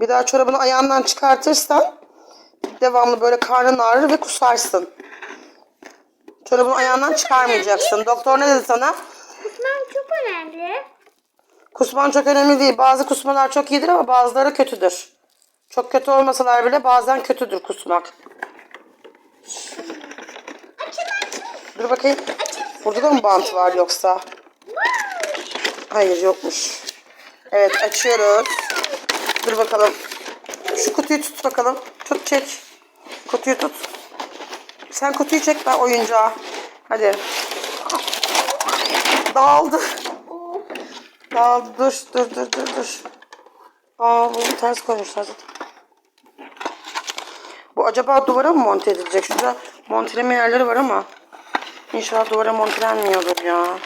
Bir daha çorabını ayağından çıkartırsan devamlı böyle karnın ağrır ve kusarsın. Çorabını ayağından çıkarmayacaksın. Doktor ne dedi sana? Kusmam çok önemli. Kusman çok önemli değil. Bazı kusmalar çok iyidir ama bazıları kötüdür. Çok kötü olmasalar bile bazen kötüdür kusmak. Dur bakayım. Burada da mı bant var yoksa? Hayır yokmuş. Evet açıyoruz. Dur bakalım. Şu kutuyu tut bakalım. Tut çek. Kutuyu tut. Sen kutuyu çek ben oyuncağı. Hadi. Dağıldı. Dağıldı. Dur dur dur dur dur. Aa bunu ters koymuşlar zaten. Bu acaba duvara mı monte edilecek? Şurada monteleme yerleri var ama inşallah duvara montelenmiyordur ya.